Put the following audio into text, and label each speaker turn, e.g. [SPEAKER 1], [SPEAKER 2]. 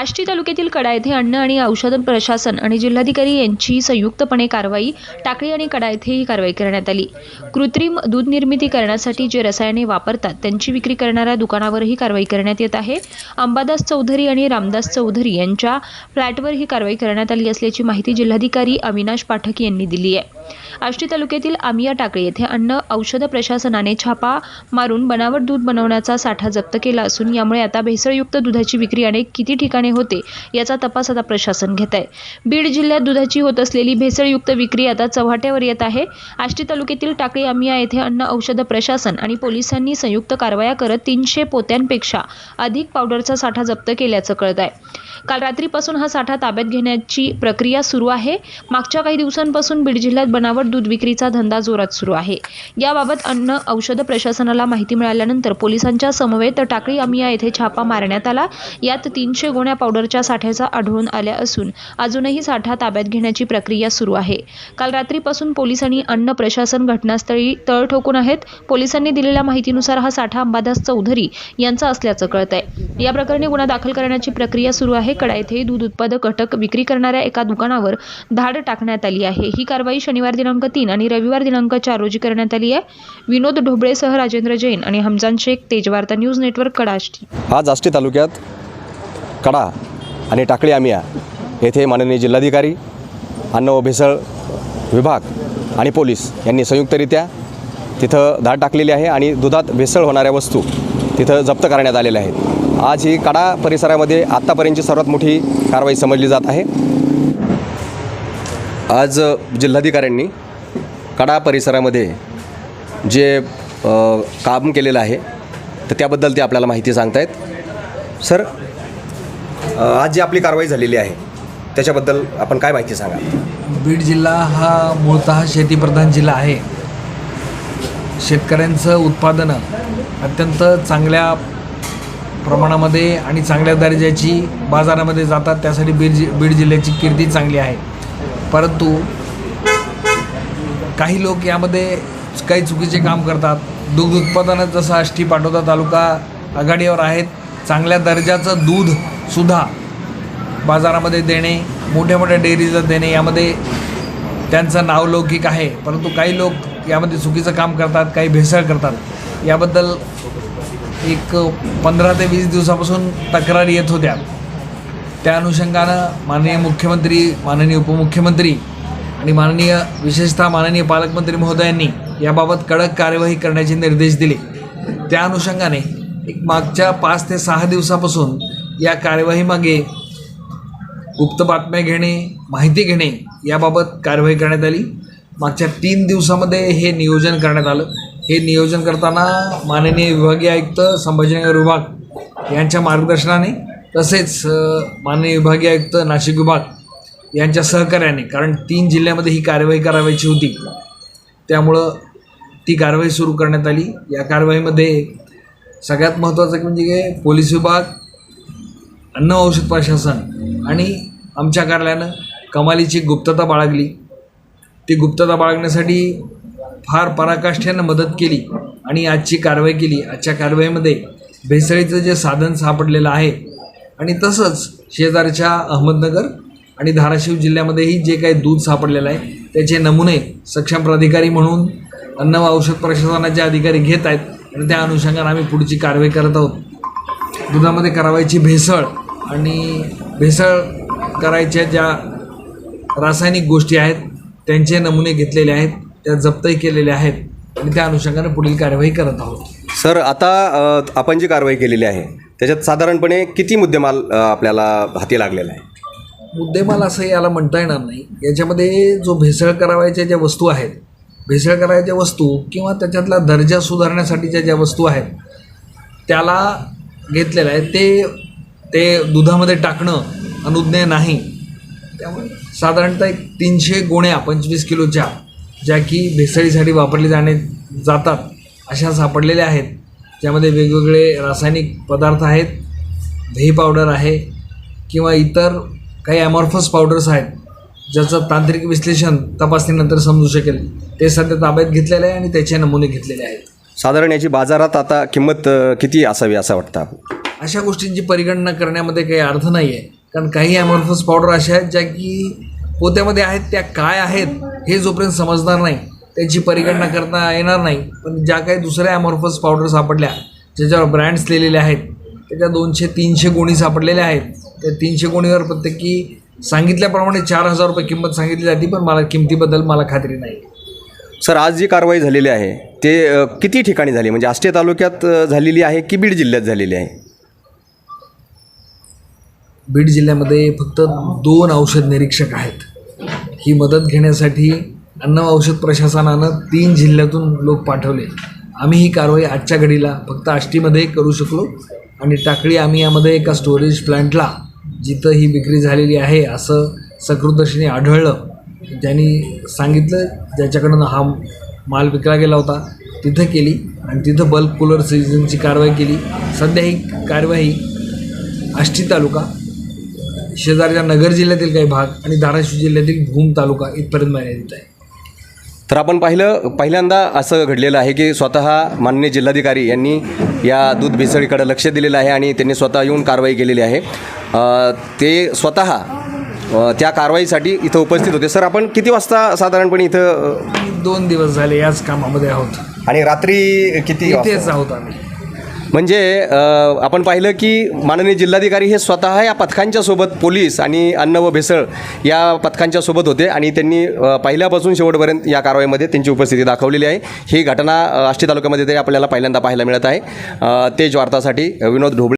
[SPEAKER 1] आष्टी तालुक्यातील कडा येथे अन्न आणि औषध प्रशासन आणि जिल्हाधिकारी यांची संयुक्तपणे कारवाई टाकळी आणि कडा येथे ही कारवाई करण्यात आली. कृत्रिम दूध निर्मिती करण्यासाठी जे रसायने वापरतात त्यांची विक्री करणाऱ्या दुकानावरही कारवाई करण्यात येत आहे. अंबादास चौधरी आणि रामदास चौधरी यांच्या फ्लॅटवर ही कारवाई करण्यात आली असल्याची माहिती जिल्हाधिकारी अविनाश पाठक यांनी दिली आहे. आष्टी तालुक्यातील आमिया टाकळी येथे अन्न औषध प्रशासनाने छापा मारून बनावट दूध बनवण्याचा साठा जप्त केला असून यामुळे आता भेसळयुक्त दुधाची विक्री अनेक किती ठिकाणी होते याचा तपास आता प्रशासन घेत आहे. बीड जिल्ह्यात दुधाची होत असलेली भेसळयुक्त विक्री आता चव्हाट्यावर येत आहे. आष्टी तालुक्यातील टाकळी आमिया येथे अन्न औषध प्रशासन आणि पोलिसांनी संयुक्त कारवाया करत तीनशे पोत्यांपेक्षा अधिक पावडरचा साठा जप्त केल्याचं कळत आहे. काल रात्रीपासून हा साठा ताब्यात घेण्याची प्रक्रिया सुरू आहे. मागच्या काही दिवसांपासून बीड जिल्ह्यात बनावट दूध विक्रीचा धंदा जोरात सुरू आहे. याबाबत अन्न औषध प्रशासनाला माहिती मिळाल्यानंतर पोलिसांच्या समवेत टाकळी अमिया येथे छापा मारण्यात आला. यात तीनशे गोण्या पावडरच्या साठ्याचा आढळून आल्या असून अजूनही साठा ताब्यात घेण्याची प्रक्रिया सुरू आहे. काल रात्रीपासून पोलिसांनी आणि अन्न प्रशासन घटनास्थळी तळ ठोकून आहेत. पोलिसांनी दिलेल्या माहितीनुसार हा साठा अंबादास चौधरी यांचा असल्याचं कळत आहे या प्रकरणी गुन्हा दाखल करण्याची प्रक्रिया सुरू आहे. कडा येथे दूध उत्पादक घटक विक्री करणाऱ्या एका दुकानावर धाड टाकण्यात आली आहे. ही कारवाई शनिवार दिनांक तीन आणि रविवार दिनांक चार रोजी करण्यात आली आहे. विनोद ढोबळेसह राजेंद्र जैन आणि हमजान शेख तेजवार्ता न्यूज नेटवर्क कडाष्टी.
[SPEAKER 2] आज आष्टी तालुक्यात कडा आणि टाकळी आमिया येथे माननीय जिल्हाधिकारी अन्न व भेसळ विभाग आणि पोलीस यांनी संयुक्तरित्या तिथं धाड टाकलेली आहे आणि दुधात भेसळ होणाऱ्या वस्तू तिथं जप्त करण्यात आलेल्या आहेत. आज ही कडा परिसरामध्ये आत्तापर्यंतची सर्वात मोठी कारवाई समजली जात आहे. आज जिल्हाधिकाऱ्यांनी कडा परिसरामध्ये जे काम केलेलं आहे तर त्याबद्दल ते आपल्याला माहिती सांगतायत. सर आज जी आपली कारवाई झालेली आहे त्याच्याबद्दल आपण काय माहिती सांगा?
[SPEAKER 3] बीड जिल्हा हा मूळतः शेतीप्रधान जिल्हा आहे. शेतकऱ्यांचं उत्पादनं अत्यंत चांगल्या प्रमाणामध्ये आणि चांगल्या दर्जाची बाजारामध्ये जातात त्यासाठी बीड जि बीड जिल्ह्याची कीर्ती चांगली आहे. परंतु काही लोक यामध्ये काही चुकीचे काम करतात. दूध उत्पादनात जसं आष्टी पाटोदा तालुका आघाडीवर आहेत चांगल्या दर्जाचं दूधसुद्धा बाजारामध्ये देणे मोठ्या मोठ्या डेअरीचं देणे यामध्ये त्यांचं नावलौकिक आहे. परंतु काही लोक यामध्ये चुकीचं काम करतात काही भेसळ करतात. याबद्दल एक पंधरा ते वीस दिवसापासून तक्रारी येत होत्या. त्या अनुषंगानं माननीय मुख्यमंत्री माननीय उपमुख्यमंत्री आणि माननीय विशेषतः माननीय पालकमंत्री महोदयांनी याबाबत कडक कार्यवाही करण्याचे निर्देश दिले. त्या अनुषंगाने एक मागच्या पाच ते सहा दिवसापासून या कार्यवाहीमागे गुप्त बातम्या घेणे माहिती घेणे याबाबत कारवाई करण्यात आली. मागच्या तीन दिवसामध्ये हे नियोजन करण्यात आलं. हे नियोजन करताना माननीय विभागीय आयुक्त संभाजीनगर विभाग यांच्या मार्गदर्शनाने तसेच माननीय विभागीय आयुक्त नाशिक विभाग यांच्या सहकार्याने कारण तीन जिल्ह्यामध्ये ही कारवाई करावायची होती त्यामुळं ती कारवाई सुरू करण्यात आली. या कारवाईमध्ये सगळ्यात महत्त्वाचं म्हणजे पोलीस विभाग अन्न औषध प्रशासन आणि आमच्या कार्यालयानं कमालीची गुप्तता बाळगली. ती गुप्तता बाळगण्यासाठी फार पराकाष्ठ्यानं मदत केली आणि आजची कारवाई केली. आजच्या कारवाईमध्ये भेसळीचं जे साधन सापडलेलं आहे आणि तसंच शेजारच्या अहमदनगर आणि धाराशिव जिल्ह्यामध्येही जे काही दूध सापडलेलं आहे त्याचे नमुने सक्षम प्राधिकारी म्हणून अन्न व औषध प्रशासनाचे अधिकारी घेत आहेत आणि त्या अनुषंगाने आम्ही पुढची कारवाई करत आहोत. दुधामध्ये करावायची भेसळ आणि भेसळ करायच्या ज्या रासायनिक गोष्टी आहेत त्यांचे नमुने घेतलेले आहेत त्या जप्तही केलेल्या आहेत आणि त्या अनुषंगाने पुढील कारवाई करत आहोत.
[SPEAKER 2] सर आता आपण जी कारवाई केलेली आहे त्याच्यात साधारणपणे किती मुद्देमाल आपल्याला हाती लागलेला आहे?
[SPEAKER 3] मुद्देमाल असं याला म्हणता येणार नाही. याच्यामध्ये जो भेसळ करावायच्या ज्या वस्तू आहेत भेसळ करायच्या वस्तू किंवा त्याच्यातला दर्जा सुधारण्यासाठीच्या ज्या वस्तू आहेत त्याला घेतलेलं आहे. ते ते दुधामध्ये टाकणं अनुज्ञेय नाही. त्यामुळे साधारणतः एक तीनशे गोण्या पंचवीस किलोच्या ज्या की भेसळीसाठी वापरले जाणे जातात अशा सापडलेल्या आहेत. ज्यामध्ये वेगवेगळे रासायनिक पदार्थ आहेत दही पावडर आहे किंवा इतर काही ॲमॉर्फस पावडर्स आहेत ज्याचं तांत्रिक विश्लेषण तपासणीनंतर समजू शकेल. ते सध्या ताब्यात घेतलेले आहे आणि त्याचे नमुने घेतलेले आहेत.
[SPEAKER 2] साधारण याची बाजारात आता किंमत किती असावी असं वाटतं
[SPEAKER 3] अशा गोष्टींची परिगणना करण्यामध्ये काही अर्थ नाही आहे कारण काही ॲमॉर्फस पावडर अशा आहेत ज्या की पोत्यामध्ये आहेत त्या काय आहेत हे जोपर्यंत समजणार नाही त्याची परिगणना करता येणार नाही. पण ज्या काही दुसऱ्या ॲमॉर्फस पावडर सापडल्या ज्याच्यावर ब्रँड्स लिहिलेले आहेत त्याच्या दोनशे तीनशे गोणी सापडलेल्या आहेत. त्या तीनशे गोणीवर प्रत्येकी सांगितल्याप्रमाणे चार हजार रुपये किंमत सांगितली जाते पण मला किमतीबद्दल मला खात्री नाही.
[SPEAKER 2] सर आज जी कारवाई झालेली आहे ते अ, किती ठिकाणी झाली? म्हणजे आष्टे तालुक्यात अ, झालेली आहे की बीड जिल्ह्यात झालेली आहे?
[SPEAKER 3] बीड जिल्ह्यामध्ये फक्त दोन औषध निरीक्षक आहेत. ही मदत घेण्यासाठी अन्न औषध प्रशासनानं तीन जिल्ह्यातून लोक पाठवले. आम्ही ही कारवाई आजच्या घडीला फक्त आष्टीमध्ये करू शकलो आणि टाकळी आम्ही यामध्ये एका स्टोरेज प्लांटला जिथं ही विक्री झालेली आहे असं सकृदर्शनी आढळलं. त्यांनी सांगितलं ज्याच्याकडून हा माल विकला गेला होता तिथं केली आणि तिथं बल्क कूलर सिजनची कारवाई केली. सध्या ही कारवाई आष्टी तालुका शेजारच्या नगर जिल्ह्यातील काही भाग आणि धाराशिव जिल्ह्यातील भूम तालुका इथपर्यंत मर्यादित आहे.
[SPEAKER 2] तर आपण पाहिलं पहिल्यांदा असं घडलेलं आहे की स्वतः माननीय जिल्हाधिकारी यांनी या दूध भेसळीकडे लक्ष दिलेलं आहे आणि त्यांनी स्वतः येऊन कारवाई केलेली आहे. ते स्वतः त्या कारवाईसाठी इथं उपस्थित होते. सर आपण किती वाजता साधारणपणे इथं
[SPEAKER 3] दोन दिवस झाले याच कामामध्ये आहोत.
[SPEAKER 2] आणि रात्री किती?
[SPEAKER 3] इथेच आहोत आम्ही.
[SPEAKER 2] म्हणजे आपण पाहिलं की माननीय जिल्हाधिकारी हे स्वतः या पथकांच्या सोबत पोलीस आणि अन्न व भेसळ या पथकांच्या सोबत होते आणि त्यांनी पहिल्यापासून शेवटपर्यंत या कारवाईमध्ये त्यांची उपस्थिती दाखवलेली आहे. ही घटना आष्टी तालुक्यामध्ये तरी आपल्याला पहिल्यांदा पाहायला मिळत आहे. तेज वार्तासाठी विनोद ढोबळे.